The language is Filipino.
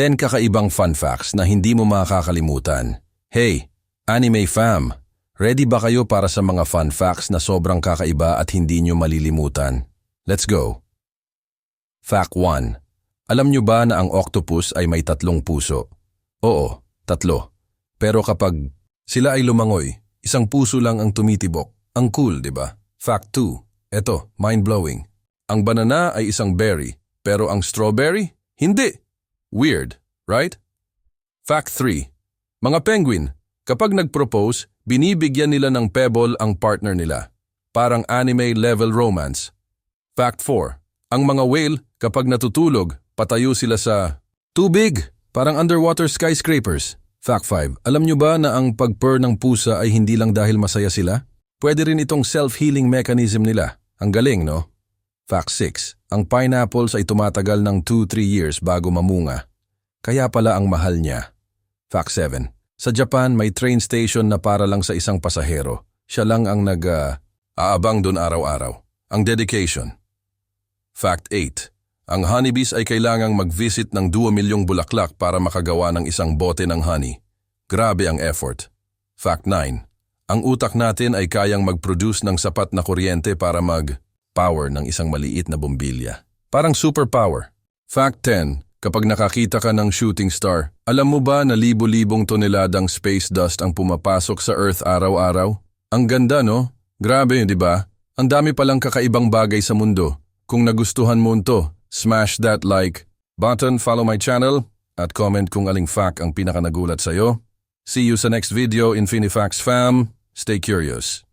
10 kakaibang fun facts na hindi mo makakalimutan. Hey, Anime Fam! Ready ba kayo para sa mga fun facts na sobrang kakaiba at hindi nyo malilimutan? Let's go! Fact 1. Alam nyo ba na ang octopus ay may tatlong puso? Oo, tatlo. Pero kapag sila ay lumangoy, isang puso lang ang tumitibok. Ang cool, di ba? Fact 2. Eto, mind-blowing. Ang banana ay isang berry, pero ang strawberry? Hindi. Weird, right? Fact 3. Mga penguin, kapag nag-propose, binibigyan nila ng pebble ang partner nila. Parang anime-level romance. Fact 4. Ang mga whale, kapag natutulog, patayo sila sa tubig, parang underwater skyscrapers. Fact 5. Alam nyo ba na ang pagpurr ng pusa ay hindi lang dahil masaya sila? Pwede rin itong self-healing mechanism nila. Ang galing, no? Fact 6. Ang pineapples ay tumatagal ng 2-3 years bago mamunga. Kaya pala ang mahal niya. Fact 7. Sa Japan, may train station na para lang sa isang pasahero. Siya lang ang nag... ah, aabang doon araw-araw. Ang dedication. Fact 8. Ang honeybees ay kailangang mag-visit ng 2 milyong bulaklak para makagawa ng isang bote ng honey. Grabe ang effort. Fact 9. Ang utak natin ay kayang mag-produce ng sapat na kuryente para mag-power ng isang maliit na bombilya. Parang superpower. Fact 10. Kapag nakakita ka ng shooting star, alam mo ba na libo-libong toneladang space dust ang pumapasok sa Earth araw-araw? Ang ganda, no? Grabe, di ba? Ang dami palang kakaibang bagay sa mundo. Kung nagustuhan mo ito, smash that like button, follow my channel, at comment kung aling fact ang pinakanagulat sa'yo. See you sa next video, Infinifax fam. Stay curious.